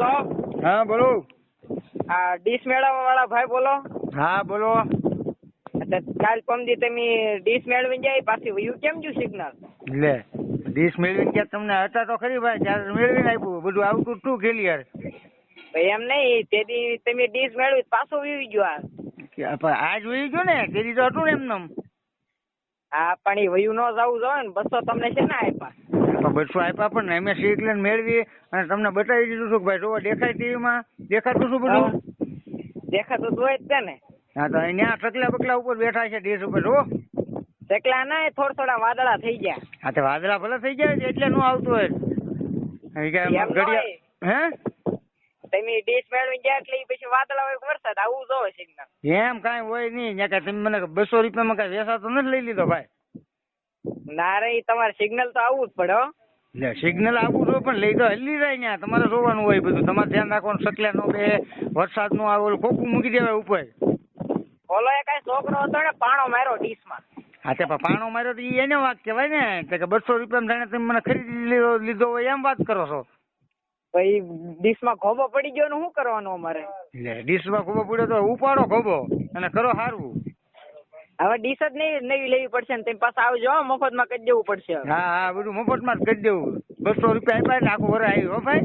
Hello હા બોલો. આ ડીશ મેળવવા વાળા ભાઈ બોલો. હા બોલો. કાલ પમદી તમે ડીશ મેળવીને જાય પાછી વયું કેમ ગયું સિગ્નલ લે ડીશ મેળવીને ક્યાં તમને હતા તો ખરી ભાઈ ત્યારે મેળવીને આપ્યું બધું આવતું ટુ ક્લિયર એમ નહીં તેથી તમે ડીશ મેળવી પાછું વયું ગયો આ. આજ વહી ગયો ને તેરી તો હતું ને એમનેમ. હા પણ એ વયું ન જવું જોઈએ ને બસો તમને છે ને આપ્યા. બસો આપ્યા પણ એમ સીટ મેળવી અને તમને બતાવી દીધું છું કે ભાઈ જોવા દેખાય ટીવીમાં? દેખાતું શું બધું? દેખાતું તો જ છે ને. હા તો અહીંયા ટકલા બકલા ઉપર બેઠા છે ડીશ ઉપર જો ટકલા ના થોડા થોડા વાદળા થઈ ગયા. હા તો વાદળા ભલે થઈ ગયા એટલે નું આવતું હોય. ઘડિયા હે? તમે ડીશ મેળવી ગયા એટલે પછી વાદળા હોય વરસાદ આવું જોવે સિગ્નલ એમ કાંઈ હોય નહીં ત્યાં કાંઈ તમે મને બસો રૂપિયામાં કાંઈ વેસાતો નથી લઈ લીધો ભાઈ? ના રે તમારે સિગ્નલ તો આવવું જ પડે લે સિગ્નલ આપું છું પણ લઈ તો હલી જાય ને તમારે જોવાનું હોય બધું. તમારે ધ્યાન રાખવાનું સકલા નો બે વરસાદ નો આવે ખોખું મૂકી દેવાય ઉપર. ઓલો એ કઈ છોકરો હતો ને પાણો માર્યો ડીશમાં. હા તે પણ માર્યો તો એને વાત કહેવાય ને કે બસો રૂપિયામાં જાણે તમે મને ખરીદી લીધો હોય એમ વાત કરો છો? પછી ડીશમાં ખોબો પડી ગયો ને શું કરવાનું અમારે? લે ડીશમાં ખોબો પડ્યો તો ઉપાડો ખોબો અને કરો સારું હવે ડીશ જ નહીં નવી લેવી પડશે ને તમે પાછા આવજો મફતમાં કરી દેવું પડશે હા હા બધું મફતમાં જ કરી દેવું. બસો રૂપિયા આપ્યા એટલે આખું વર આવ્યું હો ભાઈ?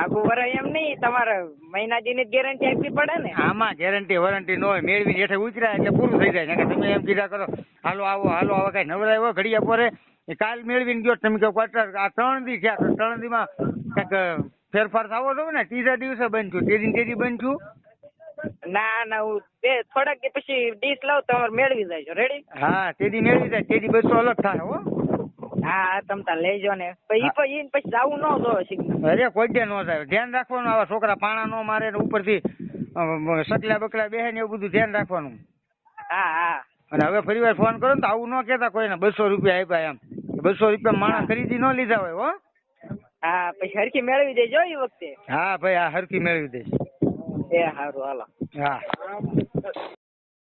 આખું વરસ એમ નહીં તમારે મહિના દીની ગેરંટી આપવી પડે ને. આમાં ગેરંટી વોરંટી ન હોય મેળવી હેઠે ઉતર્યા એટલે પૂરું થઈ જાય. કે તમે એમ કીધા કરો હાલો આવો હાલો આવો કઈ નવરાય હોય ઘડી પોરે. એ કાલ મેળવીને ગયો તમે કહો ક્વાર્ટર આ ત્રણ દી થયા તો ત્રણ દીમાં કંઈક ફેરફાર થવો જોઈએ ને ત્રીજા દિવસે બંધ છું તેજી તેજી બંધ છું ના ના હું બે થોડાક પછી ડીશ લાવ તમારે મેળવી જાય રેડી હા તેદી મેળવી જાય તેદી બસો અલગ થાય હો. હા હા તમ તાર લેજો ને. પછી પછી પછી જાવું ન દો સિગ્નલ અરે કોઈ દે ન થાય ધ્યાન રાખવાનું આવા છોકરા પાણા ન મારે ને ઉપરથી સકલા બકલા બેહે ને એવું બધું ધ્યાન રાખવાનું. હા હા. અને હવે ફરી વાર ફોન કરો ને તો આવું ન કેતા કોઈને બસો રૂપિયા આપ્યા એમ. બસો રૂપિયા માણસ ખરીદી ન લીધા હોય હો. હા પછી હરખી મેળવી દેજો એ વખતે. હા ભાઈ આ હરખી મેળવી દઈશ. એ સારું હાલો. હા.